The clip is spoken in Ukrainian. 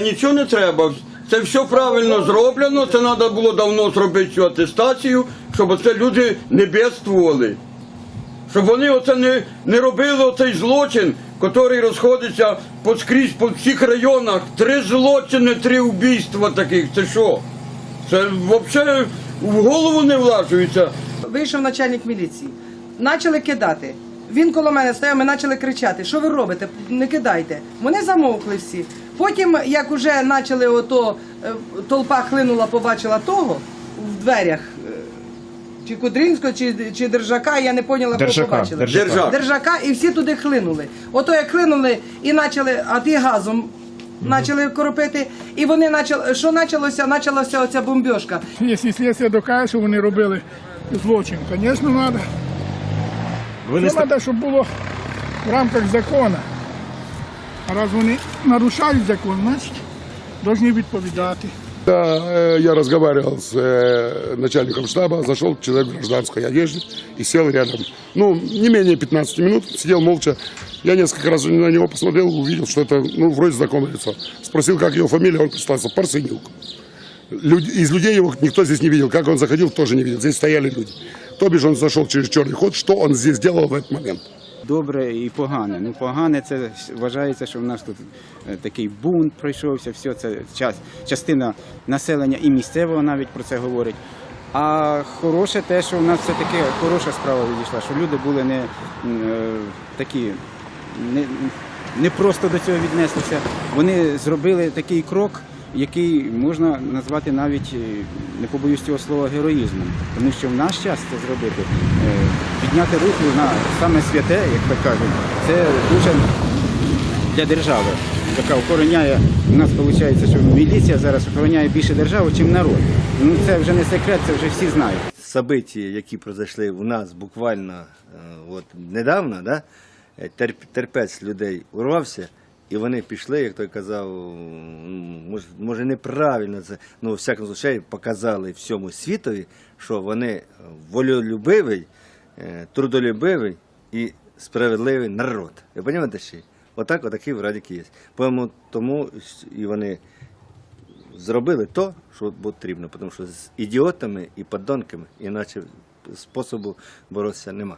Нічого не треба. Це все правильно зроблено. Це треба було давно зробити цю атестацію, щоб оце люди не бедствували. Щоб вони оце не, не робили оцей злочин, який розходиться поскрізь по всіх районах. Три злочини, три вбійства таких. Це що? Це взагалі в голову не влажується. Вийшов начальник міліції. Почали кидати. Він коло мене стояв, ми почали кричати, що ви робите? Не кидайте. Вони замовкли всі. Потім, як уже почали ото, е, толпа хлинула, побачила того в дверях. е, Чи Кудринського, чи, чи Держака, я не поняла, кого Держака, побачили. Держака. Держака, і всі туди хлинули. Ото як хлинули і почали, а ті газом почали коропити, і вони почали, що почалося? Почалася оця бомбьошка. Якщо слідство докаже, що вони робили злочин, звісно, треба. Треба, щоб було в рамках закону. А раз вони нарушають закон, значить повинні відповідати. Да, э, я разговаривал с э, начальником штаба, зашел человек в гражданской одежде и сел рядом. Ну, не менее 15 минут, сидел молча. Я несколько раз на него посмотрел, увидел, что это, ну, вроде знакомое лицо. Спросил, как его фамилия, он представился, Парсенюк. Люд- из людей его никто здесь не видел, как он заходил, тоже не видел. Здесь стояли люди. То бишь он зашел через черный ход, что он здесь делал в этот момент? Добре і погане. Ну, погане це вважається, що в нас тут е, такий бунт пройшовся, все це час, частина населення і місцевого навіть про це говорить. А хороше те, що в нас все таки хороша справа відійшла, що люди були не е, такі не, не просто до цього віднеслися. Вони зробили такий крок, який можна назвати навіть, е, не побоюсь цього слова, героїзмом. Тому що в наш час це зробити, е, підняти руку на саме святе, як так кажуть, це дуже для держави, яка охороняє, у нас виходить, що міліція зараз охороняє більше державу, ніж народ. Ну це вже не секрет, це вже всі знають. события, які произошли у нас буквально е, от, недавно, да? терпець людей урвався, і вони пішли, як той казав, може, неправильно це, ну, всякому случаї показали всьому світові, що вони волюбивий, е, трудолюбивий і справедливий народ. Ви розумієте ще? Отак, отакий в Радіки є. Тому, тому і вони зробили то, що потрібно, тому що з ідіотами і подонками іначе способу боротися нема.